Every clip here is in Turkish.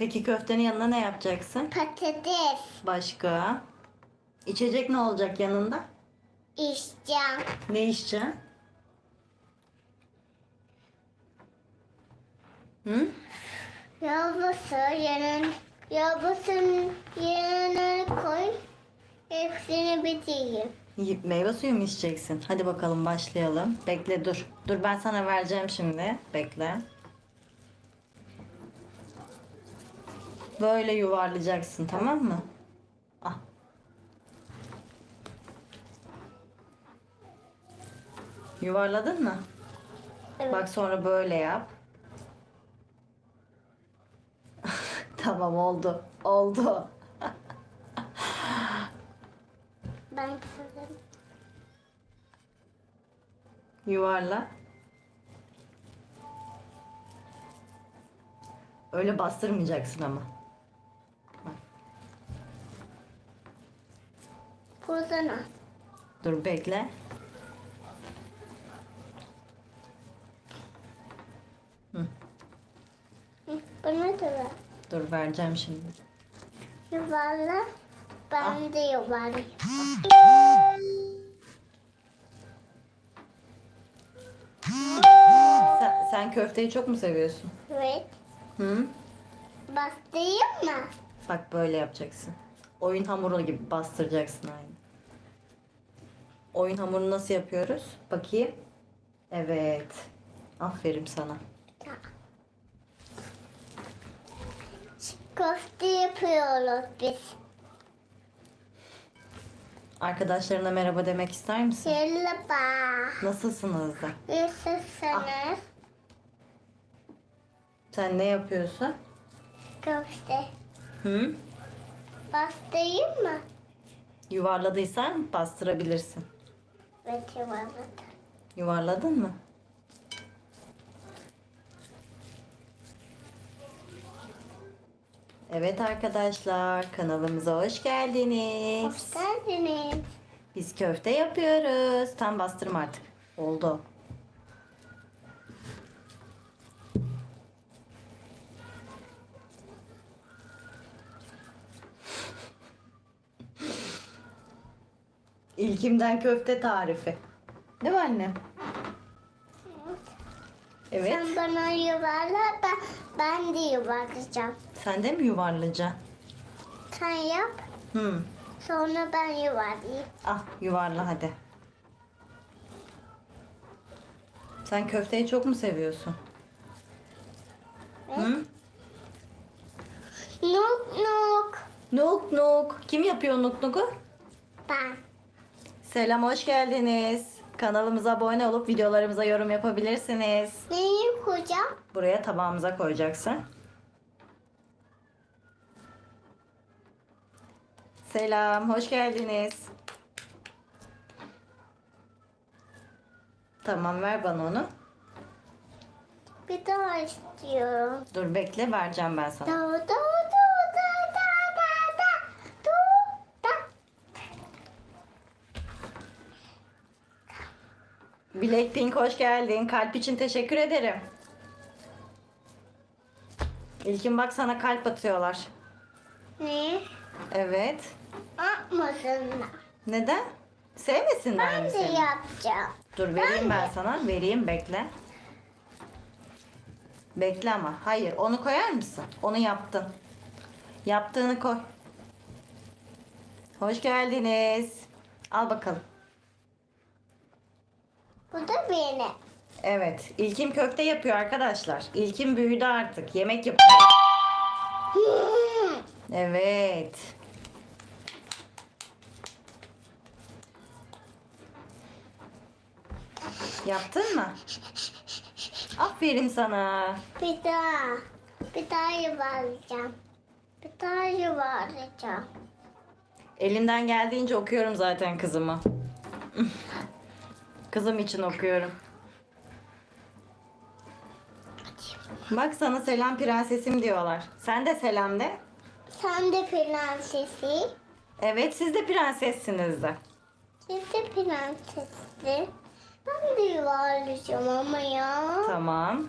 Peki köftenin yanına ne yapacaksın? Patates. Başka? İçecek ne olacak yanında? İşcan. Ne içeceksin? Hı? Yavrusu yanın, yavrusunun yanına koy. Hepsini bitireyim. Meyve suyu mu içeceksin? Hadi bakalım başlayalım. Bekle dur. Dur ben sana vereceğim şimdi. Bekle. Böyle yuvarlayacaksın tamam mı? Ah. Yuvarladın mı? Evet. Bak sonra böyle yap. tamam oldu. Oldu. Ben kızım. Yuvarla. Öyle bastırmayacaksın ama. Kuzuna. Dur bekle. Hı, Bana da ver. Dur vereceğim şimdi. Yuvarla. Ben de yuvarlayayım. Sen, sen köfteyi çok mu seviyorsun? Evet. Hı? Bastırayım mı? Bak böyle yapacaksın. Oyun hamuru gibi bastıracaksın aynı. Oyun hamurunu nasıl yapıyoruz? Bakayım. Evet. Aferin sana. Köfte yapıyoruz biz. Arkadaşlarına merhaba demek ister misin? Merhaba. Nasılsınız da? Nasılsınız? Sen ne yapıyorsun? Köfte. Hı? Bastırayım mı? Yuvarladıysan bastırabilirsin. Evet yuvarladım. Yuvarladın mı? Evet arkadaşlar kanalımıza hoş geldiniz. Hoş geldiniz. Biz köfte yapıyoruz. Tam bastırma artık. Oldu. İlkimden köfte tarifi. Değil mi anne? Evet. Sen bana yuvarla ben, ben de yuvarlayacağım. Sen de mi yuvarlayacaksın? Sen yap Hı. sonra ben yuvarlayayım. Ah yuvarla hadi. Sen köfteyi çok mu seviyorsun? Hı? Nuk nuk. Nuk nuk. Kim yapıyor nuk nuku? Ben. Selam hoş geldiniz. Kanalımıza abone olup videolarımıza yorum yapabilirsiniz. Neyi koyacağım? Buraya tabağımıza koyacaksın. Selam, hoş geldiniz. Tamam, ver bana onu. Bir daha istiyorum. Dur bekle, vereceğim ben sana. Da da da da da da da da da. Blackpink hoş geldin. Kalp için teşekkür ederim. İlkin bak sana kalp atıyorlar. Ne? Evet. Atmasınlar. Neden? Sevmesinler Ben mi de seni? yapacağım. Dur vereyim Ben ben de. sana. Vereyim bekle. Bekle ama. Hayır onu koyar mısın? Onu yaptın. Yaptığını koy. Hoş geldiniz. Al bakalım. Bu da benim. Evet. İlkim köfte yapıyor arkadaşlar. İlkim büyüdü artık. Yemek yapıyor. Evet. Yaptın mı? Aferin sana. Bir daha. Bir daha yuvarlayacağım. Bir daha yuvarlayacağım. Elimden geldiğince okuyorum zaten kızımı. Kızım için okuyorum. Bak sana selam prensesim diyorlar. Sen de selam de. Sen de prensesi. Evet siz de prensessiniz de. Siz de prensesli. Ben de yuvarlayacağım ama ya. Tamam.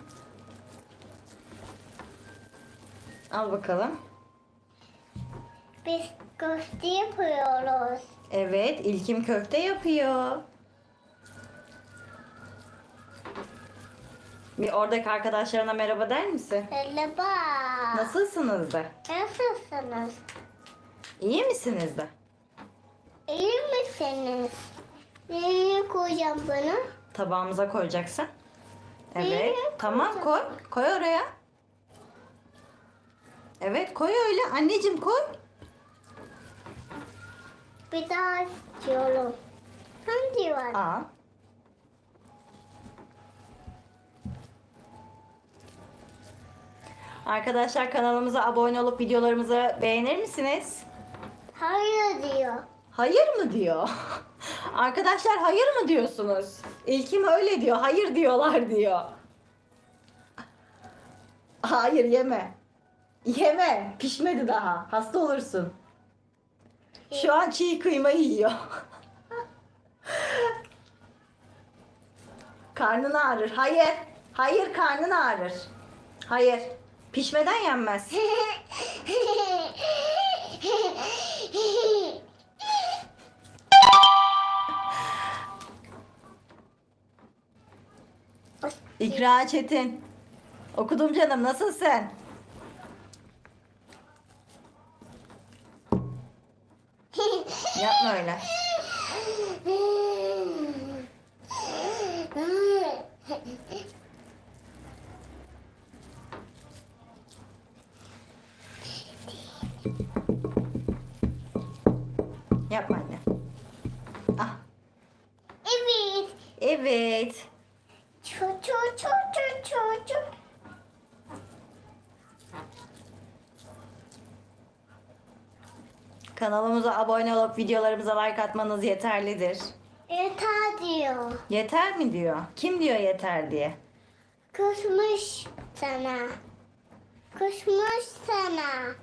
Al bakalım. Biz köfte yapıyoruz. Evet, İlkim köfte yapıyor. Bir oradaki arkadaşlarına merhaba der misin? Merhaba. Nasılsınız da? Nasılsınız? İyi misiniz de? İyi misiniz? Nereye koyacağım bunu? Tabağımıza koyacaksın. Evet. Nereye Tamam koy. Koy oraya. Evet koy öyle. Anneciğim koy. Bir daha istiyorum. Hangi var? Al. Arkadaşlar kanalımıza abone olup videolarımızı beğenir misiniz? Hayır diyor. Hayır mı diyor? Arkadaşlar hayır mı diyorsunuz? İlkim öyle diyor. Hayır diyorlar diyor. Hayır yeme. Yeme. Pişmedi daha. Hasta olursun. Şu an çiğ kıyma yiyor. karnın ağrır. Hayır. Hayır karnın ağrır. Hayır. Pişmeden yenmez. İkra Çetin. Okudum canım. Nasılsın? Yapma öyle. Kanalımıza abone olup videolarımıza like atmanız yeterlidir. Yeter diyor. Yeter mi diyor? Kim diyor yeter diye? Kuşmuş sana. Kuşmuş sana.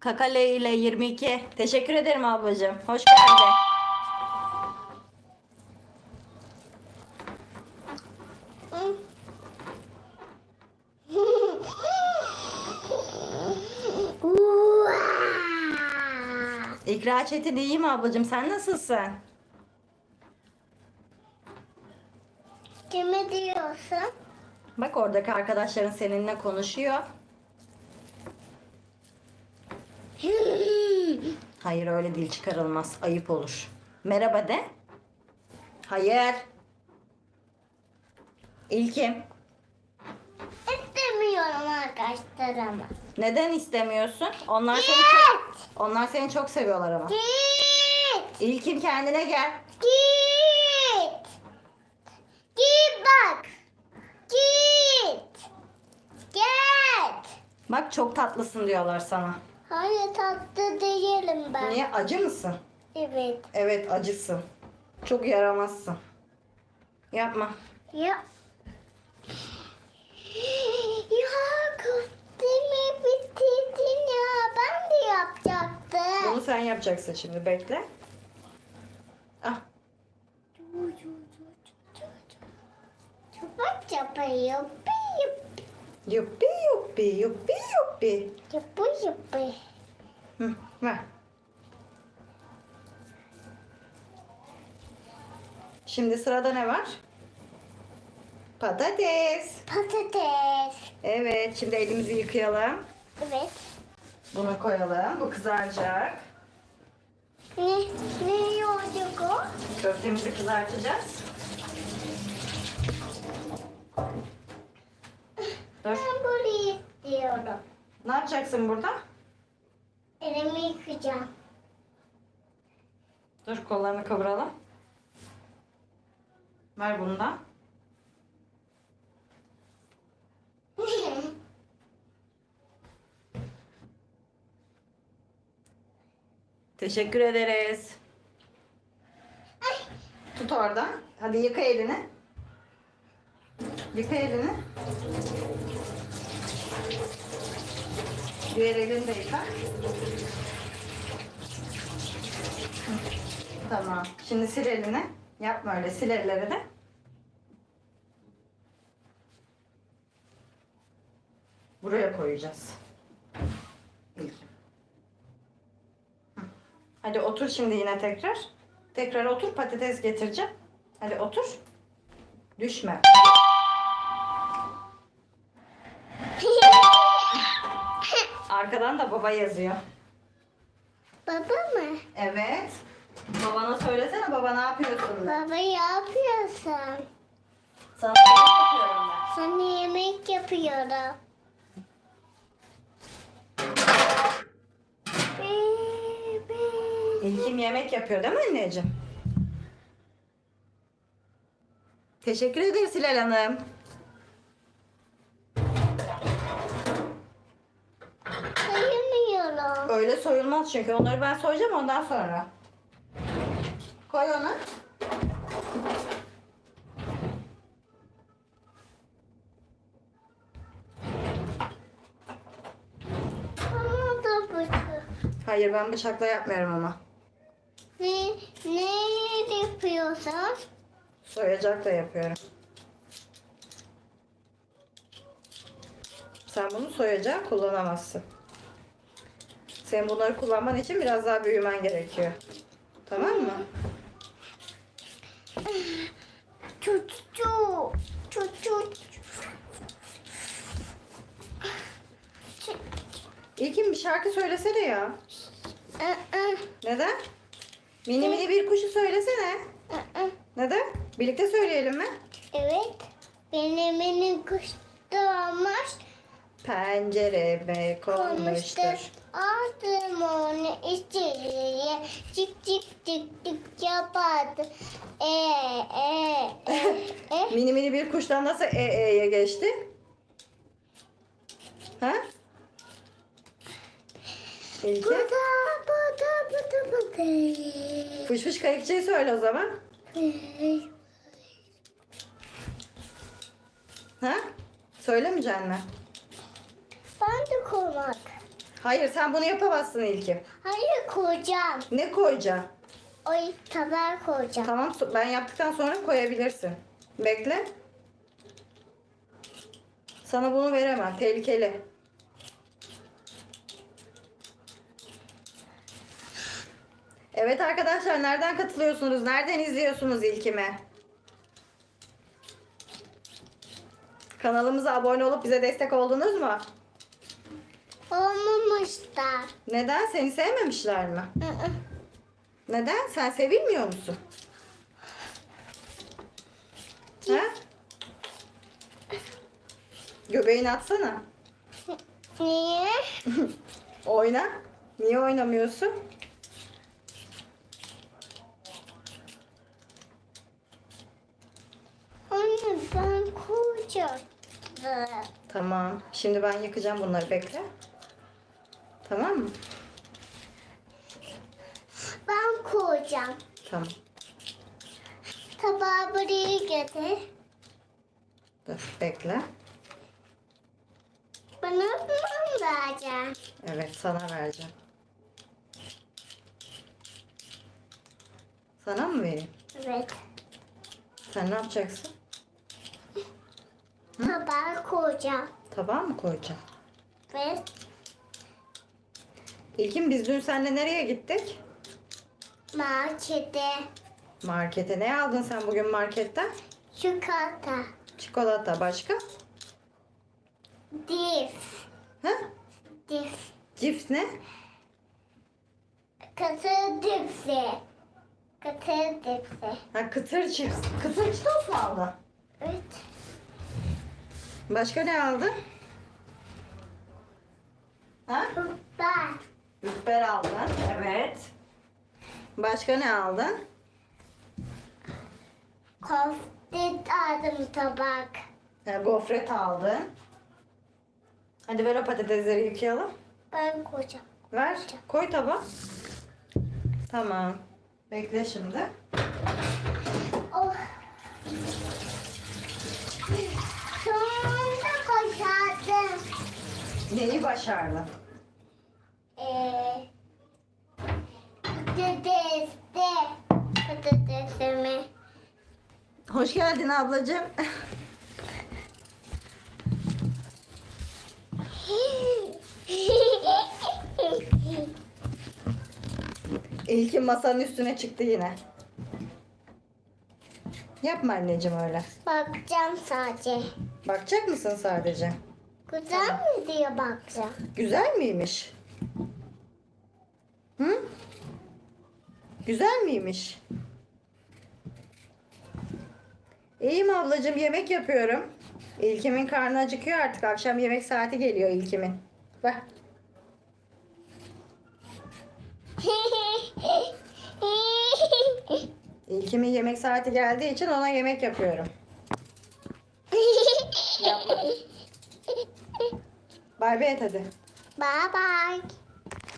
Kakale ile 22. Teşekkür ederim ablacığım. Hoş geldin. Uaa! İkra Çetin iyi mi ablacığım? Sen nasılsın? Kime diyorsun? Bak oradaki arkadaşların seninle konuşuyor. Hayır öyle dil çıkarılmaz. Ayıp olur. Merhaba de. Hayır. İlkim. İstemiyorum arkadaşlarıma. Neden istemiyorsun? Onlar seni çok, onlar seni çok seviyorlar ama. Git! İlkim kendine gel. Git! Git bak! Git! Git! Bak çok tatlısın diyorlar sana. Hayır tatlı değilim ben. Niye acı mısın? Evet. Evet acısın. Çok yaramazsın. Yapma. Ya. Ya köftemi bitirdin ya. Ben de yapacaktım. Bunu sen yapacaksın şimdi bekle. Ah Çapak yapıyor. yuppi yuppi yuppi yuppi. Yapı yapı. Hı, ver. Şimdi sırada ne var? Patates. Patates. Evet, şimdi elimizi yıkayalım. Evet. Bunu koyalım. Bu kızaracak. Ne, ne olacak o? Köftemizi kızartacağız. Dur. Ben burayı istiyorum. Ne yapacaksın burada? Elimi yıkayacağım. Dur kollarını kıvıralım. Ver bunu Teşekkür ederiz. Ay. Tut orada. Hadi yıka elini. Yıka elini. Diğer elini de yıka. Tamam. Şimdi sil elini. Yapma öyle. Sil elleri de. Buraya koyacağız. İlk. Hadi otur şimdi yine tekrar. Tekrar otur patates getireceğim. Hadi otur. Düşme. Arkadan da baba yazıyor. Baba mı? Evet. Babana söylesene baba ne yapıyorsun? Baba yapıyorsun. Sana yemek yapıyorum ben. Sana yemek yapıyorum. İlkim yemek yapıyor değil mi anneciğim? Teşekkür ederiz Hilal Hanım. Sayamıyorum. Öyle soyulmaz çünkü onları ben soyacağım ondan sonra. Koy onu. Hayır ben bıçakla yapmıyorum ama. Ne, ne yapıyorsun? Soyacakla yapıyorum. Sen bunu soyacak kullanamazsın. Senin bunları kullanman için biraz daha büyümen gerekiyor. Tamam mı? Çuçu. Çuçu. İlkin bir şarkı söylesene ya. Neden? Mini mini bir kuşu söylesene. Neden? Birlikte söyleyelim mi? Evet. Benim benim kuştu olmuş. Pencereme Konmuştur. Aldım onu içeriye. Çık çık çık çık yapardı. E e e e. Mini mini bir kuştan nasıl e e'ye geçti? Ha? İlki. Burada burada burada burada. Fış fış kayıkçıyı söyle o zaman. Ha? Söylemeyeceksin mi? Ben de koymak. Hayır sen bunu yapamazsın İlkim. Hayır koyacağım. Ne koyacaksın? Oy tabağa koyacağım. Tamam ben yaptıktan sonra koyabilirsin. Bekle. Sana bunu veremem. Tehlikeli. Evet arkadaşlar nereden katılıyorsunuz? Nereden izliyorsunuz ilkime? Kanalımıza abone olup bize destek oldunuz mu? Olmamışlar. Neden? Seni sevmemişler mi? Neden? Sen sevilmiyor musun? Ha? Göbeğini atsana. Niye? Oyna. Niye oynamıyorsun? Anne ben koyacaktım. Tamam. Şimdi ben yıkacağım bunları. Bekle. Tamam mı? Ben koyacağım. Tamam. Tabağı buraya getir. Dur. Bekle. Bana mı vereceksin? Evet. Sana vereceğim. Sana mı vereyim? Evet. Sen ne yapacaksın? Tabağa koyacağım. Tabağa mı koyacaksın? Ve İlkin biz dün seninle nereye gittik? markete Markete. Ne aldın sen bugün marketten? çikolata, Çikolata. Başka? dif, Ha? dif, Cips ne? katı dipsi, katı dipsi. Ha kıtır cips. Kıtır çitos mu aldın? Evet. Başka ne aldın? Ha? Ben Ürper aldın. Evet. Başka ne aldın? koftet aldım tabak. Ha, gofret aldın. Hadi ver o patatesleri yıkayalım. Ben koyacağım. Ver. Koy tabağa. Tamam. Bekle şimdi. Neyi başardın? Ee, patateste, patatesimi. Hoş geldin ablacığım. İlkin masanın üstüne çıktı yine. Yapma anneciğim öyle. Bakacağım sadece. Bakacak mısın sadece? Güzel mi diye bakacağım. Güzel miymiş? Hı? Güzel miymiş? İyiyim ablacığım yemek yapıyorum. İlkim'in karnı acıkıyor artık. Akşam yemek saati geliyor İlkim'in. Bak. İlkim'in yemek saati geldiği için ona yemek yapıyorum. Yapma. Bay bay et hadi. bye bye.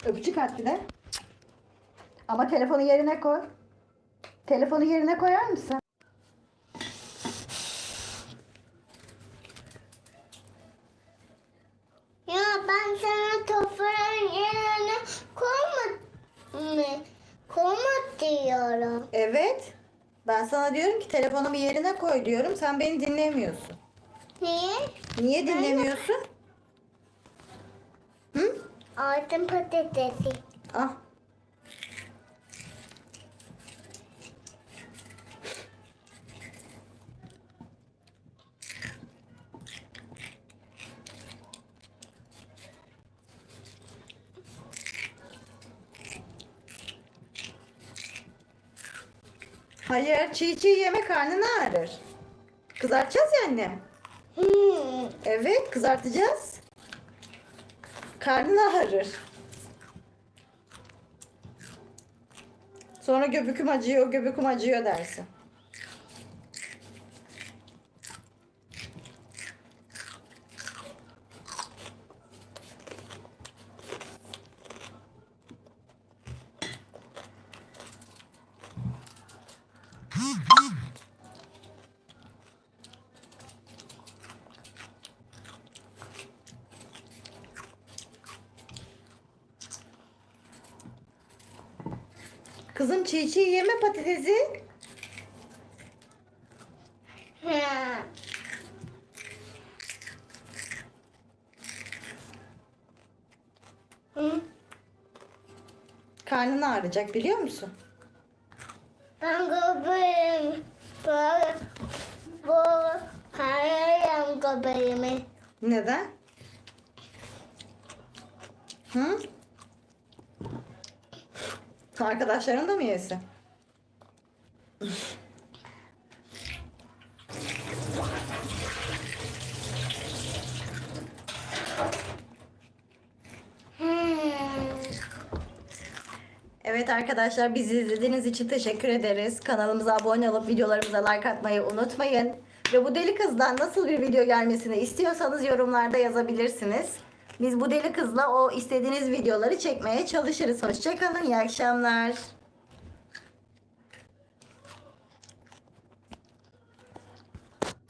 Öpücük at bir de. Ama telefonu yerine koy. Telefonu yerine koyar mısın? Ya ben sana toprağın yerine koyma mı? Koyma diyorum. Evet. Ben sana diyorum ki telefonumu yerine koy diyorum. Sen beni dinlemiyorsun. Niye? Niye dinlemiyorsun? Altın patatesi. Ah. Hayır, çiğ çiğ yeme karnını ağrır. Kızartacağız ya annem. Hmm. Evet, kızartacağız. Karnın ağrır. Sonra göbeküm acıyor, göbeküm acıyor dersin. Kızım çiğ çiğ yeme patatesi. Karnın ağrıyacak biliyor musun? Ben göbeğim. Böyle. Bu. Hayalım göbeğimi. Neden? Hı? Arkadaşların da mı yesin? Hmm. Evet arkadaşlar bizi izlediğiniz için teşekkür ederiz. Kanalımıza abone olup videolarımıza like atmayı unutmayın. Ve bu deli kızdan nasıl bir video gelmesini istiyorsanız yorumlarda yazabilirsiniz. Biz bu deli kızla o istediğiniz videoları çekmeye çalışırız. Hoşçakalın, iyi akşamlar.